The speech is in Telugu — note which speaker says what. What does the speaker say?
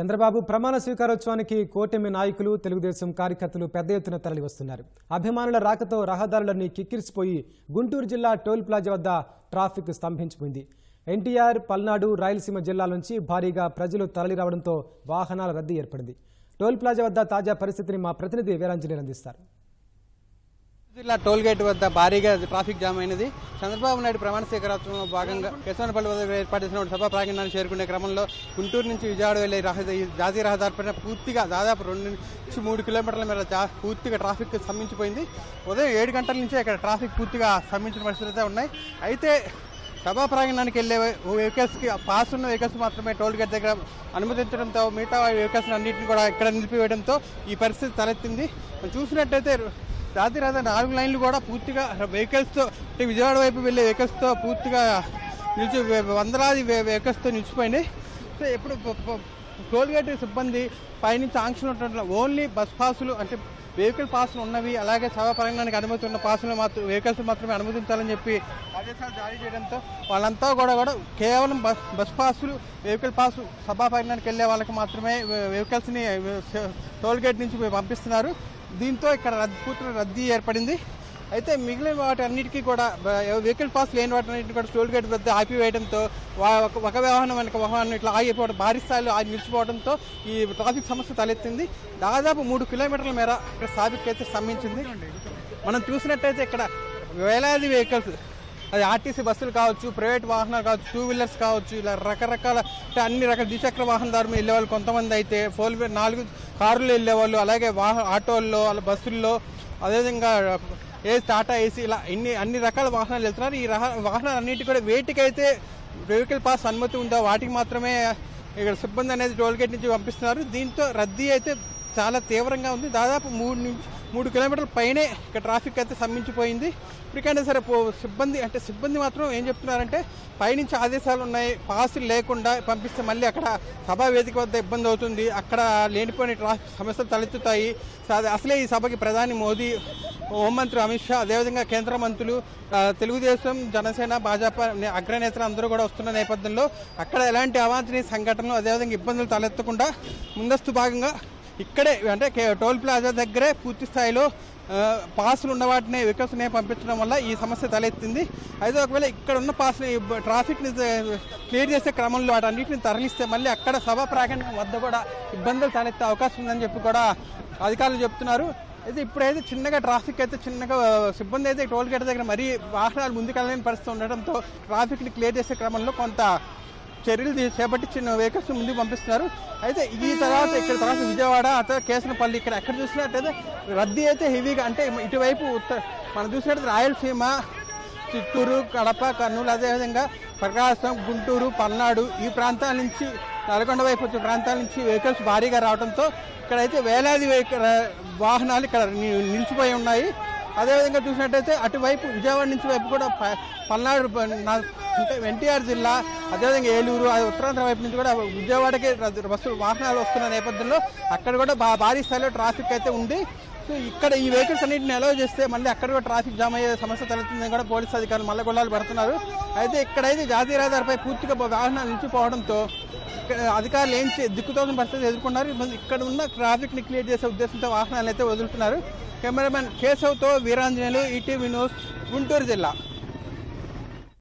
Speaker 1: చంద్రబాబు ప్రమాణ స్వీకారోత్సవానికి కూటమి నాయకులు తెలుగుదేశం కార్యకర్తలు పెద్ద ఎత్తున తరలి వస్తున్నారు అభిమానుల రాకతో రహదారులన్నీ కిక్కిరిసిపోయి గుంటూరు జిల్లా టోల్ ప్లాజా వద్ద ట్రాఫిక్ స్తంభించిపోయింది. ఎన్టీఆర్ పల్నాడు రాయలసీమ జిల్లాల నుంచి భారీగా ప్రజలు తరలిరావడంతో వాహనాల రద్దీ ఏర్పడింది. టోల్ ప్లాజా వద్ద తాజా పరిస్థితిని మా ప్రతినిధి వీరాంజలి అందిస్తారు.
Speaker 2: జిల్లా టోల్ గేట్ వద్ద భారీగా ట్రాఫిక్ జామ్ అయినది. చంద్రబాబు నాయుడు ప్రమాణ స్వీకారోత్సవంలో భాగంగా కేశవనపల్లి వద్ద ఏర్పాటు చేసిన సభా ప్రాంగణాన్ని చేరుకునే క్రమంలో గుంటూరు నుంచి విజయవాడ వెళ్ళే రహదారి జాతీయ జాతీయ రహదారిపైన పూర్తిగా దాదాపు రెండు నుంచి మూడు కిలోమీటర్ల మేర పూర్తిగా ట్రాఫిక్ స్తంభించిపోయింది. ఉదయం ఏడు గంటల నుంచే ఇక్కడ ట్రాఫిక్ పూర్తిగా స్తంభించిన పరిస్థితులు అయితే ఉన్నాయి. అయితే సభా ప్రాంగణానికి వెళ్ళే వెహికల్స్కి పాస్ ఉన్న వెహికల్స్ మాత్రమే టోల్ గేట్ దగ్గర అనుమతించడంతో మిగతా వెహికల్స్ అన్నింటిని కూడా ఇక్కడ నిలిపివేయడంతో ఈ పరిస్థితి తలెత్తింది. మనం చూసినట్టయితే రాత్రి రహదారి నాలుగు లైన్లు కూడా పూర్తిగా వెహికల్స్తో అంటే విజయవాడ వైపు వెళ్ళే వెహికల్స్తో పూర్తిగా నిలిచి వందలాది వెహికల్స్తో నిలిచిపోయినాయి. సో ఎప్పుడు టోల్ గేట్ సిబ్బంది పైనుంచి ఆంక్షలు ఉంటున్న ఓన్లీ బస్ పాసులు అంటే వెహికల్ పాసులు ఉన్నవి అలాగే సభా పరంగానికి అనుమతి ఉన్న పాసులు మాత్రం వెహికల్స్ మాత్రమే అనుమతించాలని చెప్పి ఆదేశాలు జారీ చేయడంతో వాళ్ళంతా కూడా కూడా కేవలం బస్ బస్ పాసులు వెహికల్ పాసు సభా పరంగానికి వెళ్ళే వాళ్ళకి మాత్రమే వెహికల్స్ని టోల్గేట్ నుంచి పంపిస్తున్నారు. దీంతో ఇక్కడ రద్దు పూర్తిగా రద్దీ ఏర్పడింది. అయితే మిగిలిన వాటి అన్నిటికీ కూడా వెహికల్ పాస్ లేని వాటి కూడా టోల్ గేట్ వద్ద ఆపివేయడంతో ఒక- ఒక వాహనం వెనక వాహనం ఇట్లా ఆగిపోవడం భారీ స్థాయిలో ఆగి నిలిచిపోవడంతో ఈ ట్రాఫిక్ సమస్య తలెత్తింది. దాదాపు మూడు కిలోమీటర్ల మేర ఇక్కడ ట్రాఫిక్ అయితే స్తంభించింది. మనం చూసినట్టయితే ఇక్కడ వేలాది వెహికల్స్ అది ఆర్టీసీ బస్సులు కావచ్చు ప్రైవేట్ వాహనాలు కావచ్చు టూ వీలర్స్ కావచ్చు ఇలా రకరకాల అంటే అన్ని రకాల ద్విచక్ర వాహనదారులు వెళ్ళేవాళ్ళు కొంతమంది అయితే ఫోర్ నాలుగు కార్లు వెళ్ళేవాళ్ళు అలాగే వాహన ఆటోల్లో అలా బస్సుల్లో అదేవిధంగా ఏ టాటా ఏసీ ఇలా ఇన్ని అన్ని రకాల వాహనాలు వెళ్తున్నారు. ఈ రహ వాహనాలు అన్నిటి కూడా వేటికైతే వెహికల్ పాస్ అనుమతి ఉందో వాటికి మాత్రమే ఇక్కడ సిబ్బంది అనేది టోల్గేట్ నుంచి పంపిస్తున్నారు. దీంతో రద్దీ అయితే చాలా తీవ్రంగా ఉంది. దాదాపు మూడు నుంచి మూడు కిలోమీటర్ల పైనే ఇక్కడ ట్రాఫిక్ అయితే స్తంభించిపోయింది. ఇప్పటికైనా సరే పో సిబ్బంది అంటే సిబ్బంది మాత్రం ఏం చెప్తున్నారంటే పైనుంచి ఆదేశాలు ఉన్నాయి పాసులు లేకుండా పంపిస్తే మళ్ళీ అక్కడ సభా వేదిక వద్ద ఇబ్బంది అవుతుంది. అక్కడ లేనిపోయిన ట్రాఫిక్ సమస్యలు తలెత్తుతాయి. అసలే ఈ సభకి ప్రధాని మోదీ హోంమంత్రి అమిత్ షా అదేవిధంగా కేంద్ర మంత్రులు తెలుగుదేశం జనసేన భాజపా నే- అగ్రనేతలు అందరూ కూడా వస్తున్న నేపథ్యంలో అక్కడ ఎలాంటి అవాంఛనీయ సంఘటనలు అదేవిధంగా ఇబ్బందులు తలెత్తకుండా ముందస్తు భాగంగా ఇక్కడే అంటే టోల్ ప్లాజా దగ్గరే పూర్తి స్థాయిలో పాసులు ఉన్న వాటిని వెహికల్స్ని పంపించడం వల్ల ఈ సమస్య తలెత్తింది. అయితే ఒకవేళ ఇక్కడ ఉన్న పాసులు ట్రాఫిక్ని క్లియర్ చేసే క్రమంలో వాటన్నిటిని తరలిస్తే మళ్ళీ అక్కడ సభా ప్రాంగణం వద్ద కూడా ఇబ్బందులు తలెత్తే అవకాశం ఉందని చెప్పి కూడా అధికారులు చెప్తున్నారు. అయితే ఇప్పుడైతే చిన్నగా ట్రాఫిక్ అయితే చిన్నగా సిబ్బంది అయితే టోల్ గేట్ దగ్గర మరీ వాహనాలు ముందుకెళ్ళలేని పరిస్థితి ఉండడంతో ట్రాఫిక్ని క్లియర్ చేసే క్రమంలో కొంత చర్యలు చేపట్టి చిన్న వెహికల్స్ ముందుకు పంపిస్తున్నారు. అయితే ఈ తర్వాత ఇక్కడ తర్వాత విజయవాడ ఆ తర్వాత కేసనపల్లి ఇక్కడ ఎక్కడ చూసినట్టయితే రద్దీ అయితే హెవీగా అంటే ఇటువైపు ఉత్తర మనం చూసినట్టు రాయలసీమ చిత్తూరు కడప కర్నూలు అదేవిధంగా ప్రకాశం గుంటూరు పల్నాడు ఈ ప్రాంతాల నుంచి నల్గొండ వైపు వచ్చే ప్రాంతాల నుంచి వెహికల్స్ భారీగా రావడంతో ఇక్కడైతే వేలాది వాహనాలు ఇక్కడ ని- నిలిచిపోయి ఉన్నాయి. అదేవిధంగా చూసినట్టయితే అటువైపు విజయవాడ నుంచి వైపు కూడా పల్నాడు అంటే ఎన్టీఆర్ జిల్లా అదేవిధంగా ఏలూరు అది ఉత్తరాంధ్ర వైపు నుంచి కూడా విజయవాడకి బస్సులు వాహనాలు వస్తున్న నేపథ్యంలో అక్కడ కూడా భారీ స్థాయిలో ట్రాఫిక్ అయితే ఉంది. సో ఇక్కడ ఈ వెహికల్స్ అన్నింటిని అలౌ చేస్తే మళ్ళీ అక్కడ కూడా ట్రాఫిక్ జామ్ అయ్యే సమస్య తలెత్తుందని కూడా పోలీసు అధికారులు మల్ల గొల్లాలు పడుతున్నారు. అయితే ఇక్కడైతే జాతీయ రహదారిపై పూర్తిగా వాహనాలు నిలిచిపోవడంతో అధికారులు ఏం చే- దిక్కుతోసిన పరిస్థితి ఎదుర్కొన్నారు. ఇక్కడ ఉన్న ట్రాఫిక్ని క్లియర్ చేసే ఉద్దేశంతో వాహనాలు అయితే వదులుతున్నారు. కెమెరామెన్ కేశవ్తో వీరాంజనేయులు ఈటీవీ న్యూస్ గుంటూరు జిల్లా.